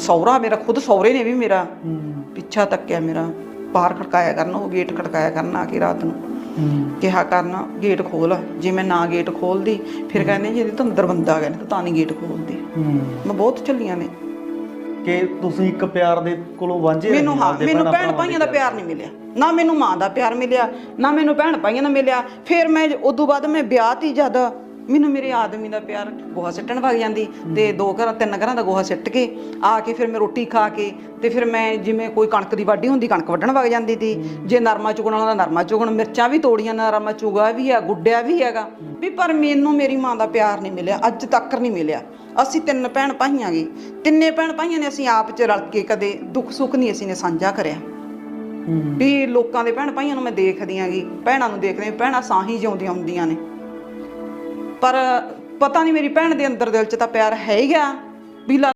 ਸੌਰਾ ਮੇਰਾ ਖੁਦ ਸੌਰੇ ਨੇ ਵੀ ਮੇਰਾ। ਪਿੱਛਾ ਤੱਕਿਆ ਮੇਰਾ। ਬਾਹਰ ਖੜਕਾਇਆ ਕਰਨ ਉਹ ਗੇਟ ਖੜਕਾਇਆ ਕਰਨ ਆ ਕੇ ਰਾਤ ਨੂੰ। ਕਿਹਾ ਕਰਨ ਗੇਟ ਖੋਲ। ਜੇ ਮੈਂ ਨਾ ਗੇਟ ਖੋਲਦੀ ਫਿਰ ਕਹਿੰਦੇ ਜੀ ਤਾਂ ਅੰਦਰ ਬੰਦਾ ਗਿਆ ਨਹੀਂ ਤਾਂ ਨਹੀਂ ਗੇਟ ਖੋਲਦੀ। ਮੈਂ ਬਹੁਤ ਚੱਲੀਆਂ ਨੇ। ਕਿ ਤੁਸੀਂ ਇੱਕ ਪਿਆਰ ਦੇ ਕੋਲੋਂ ਵਾਂਝੇ ਮੈਨੂੰ ਹਾਂ ਮੈਨੂੰ ਭੈਣਾਂ ਭਾਈਆਂ ਦਾ ਪਿਆਰ ਨਹੀਂ ਮਿਲਿਆ। ਨਾ ਮੈਨੂੰ ਮਾਂ ਦਾ ਪਿਆਰ ਮਿਲਿਆ ਨਾ ਮੈਨੂੰ ਭੈਣ ਭਾਈਆਂ ਦਾ ਮਿਲਿਆ। ਫਿਰ ਮੈਂ ਉਦੋਂ ਬਾਅਦ ਮੈਂ ਵਿਆਹ ਤੀ ਜਦ। ਮੈਨੂੰ ਮੇਰੇ ਆਦਮੀ ਦਾ ਪਿਆਰ ਗੋਹਾ ਸਿੱਟਣ ਵਗ ਜਾਂਦੀ ਤੇ ਦੋ ਘਰਾਂ ਤਿੰਨ ਘਰਾਂ ਦਾ ਗੋਹਾ ਸਿੱਟ ਕੇ ਆ ਕੇ ਫਿਰ ਮੈਂ ਰੋਟੀ ਖਾ ਕੇ ਤੇ ਫਿਰ ਮੈਂ ਜਿਵੇਂ ਕੋਈ ਕਣਕ ਦੀ ਵਾਢੀ ਹੁੰਦੀ ਕਣਕ ਵੱਢਣ ਵਗ ਜਾਂਦੀ ਤੀ ਜੇ ਨਰਮਾ ਚੁਗਣ ਵਾਲਾ ਨਰਮਾ ਚੁਗਣ ਮਿਰਚਾਂ ਵੀ ਤੋੜੀਆਂ ਨਰਮਾ ਚੁਗਾ ਵੀ ਆ ਗੁੱਡਿਆ ਵੀ ਹੈਗਾ। ਵੀ ਪਰ ਮੈਨੂੰ ਮੇਰੀ ਮਾਂ ਦਾ ਪਿਆਰ ਨਹੀਂ ਮਿਲਿਆ ਅੱਜ ਤੱਕ ਨਹੀਂ ਮਿਲਿਆ। ਅਸੀਂ ਤਿੰਨ ਭੈਣ ਭਾਈਆਂ ਗਏ ਤਿੰਨੇ ਭੈਣ ਭਾਈਆਂ ਨੇ ਅਸੀਂ ਆਪ ਚ ਰਲ ਕੇ ਕਦੇ ਦੁੱਖ ਸੁੱਖ ਨਹੀਂ ਅਸੀਂ ਨੇ ਸਾਂਝਾ ਕਰਿਆ। ਵੀ ਲੋਕਾਂ ਦੇ ਭੈਣ ਭਾਈਆਂ ਨੂੰ ਮੈਂ ਦੇਖਦੀ ਆਂਗੀ ਭੈਣਾਂ ਨੂੰ ਦੇਖਦੀ ਭੈਣਾਂ ਸਾਹੀ ਜਿਉਂਦੀਆਂ ਹੁੰਦੀਆਂ ਨੇ। ਪਰ ਪਤਾ ਨਹੀਂ ਮੇਰੀ ਭੈਣ ਦੇ ਅੰਦਰ ਦਿਲ 'ਚ ਤਾਂ ਪਿਆਰ ਹੈ ਹੀ ਗਿਆ ਵੀ ਲਾ